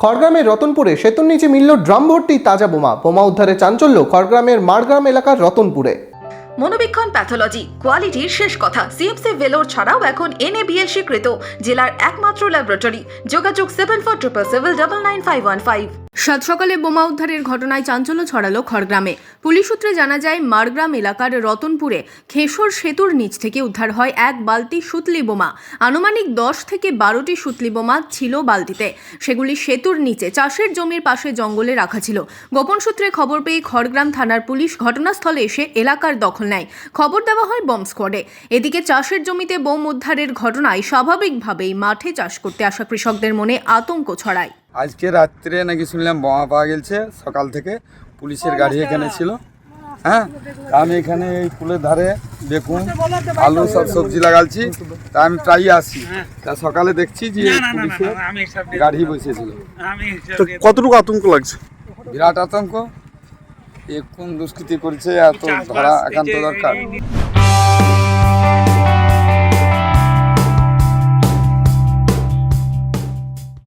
খড়গ্রামের রতনপুরে সেতুর নিচে মিলল ড্রাম ভর্তি তাজা বোমা। বোমা উদ্ধারে চাঞ্চল্য খড়গ্রামের মারগ্রাম এলাকার রতনপুরে। মনোবীক্ষণ প্যাথোলজি কোয়ালিটির শেষ কথা। সিএমসি ভেলোর ছাড়াও এখন এনএবিএল স্বীকৃত জেলার একমাত্র ল্যাবরেটরি যোগাযোগ seven four triple seven double nine five one five সাত সকালে বোমা উদ্ধারের ঘটনায় চাঞ্চল্য ছড়ালো খড়গ্রামে। পুলিশ সূত্রে জানা যায়, মারগ্রাম এলাকার রতনপুরে খেসর সেতুর নিচ থেকে উদ্ধার হয় এক বালতি সুতলি বোমা। আনুমানিক দশ থেকে বারোটি সুতলি বোমা ছিল বালতিতে। সেগুলি সেতুর নিচে, চাষের জমির পাশে জঙ্গলে রাখা ছিল। গোপন সূত্রে খবর পেয়ে খড়গ্রাম থানার পুলিশ ঘটনাস্থলে এসে এলাকার দখল নেয়। খবর দেওয়া হয় বম স্কোয়াডে। এদিকে চাষের জমিতে বোম উদ্ধারের ঘটনায় স্বাভাবিকভাবেই মাঠে চাষ করতে আসা কৃষকদের মনে আতঙ্ক ছড়ায়। আজকে রাত্রে নাকি শুনলাম বোমা পাওয়া গেছে সকাল থেকে পুলিশের গাড়ি এখানে ছিল। হ্যাঁ তা আমি এখানে এই পুলের ধারে বেগুন আলু সব সবজি লাগালছি তা আমি প্রায়ই আসি। তা সকালে দেখছি যে পুলিশের গাড়ি বসেছিল। তো কতটুকু আতঙ্ক লাগছে? বিরাট আতঙ্ক। এ কোন দুষ্কৃতি করছে এত ধরা একান্ত দরকার।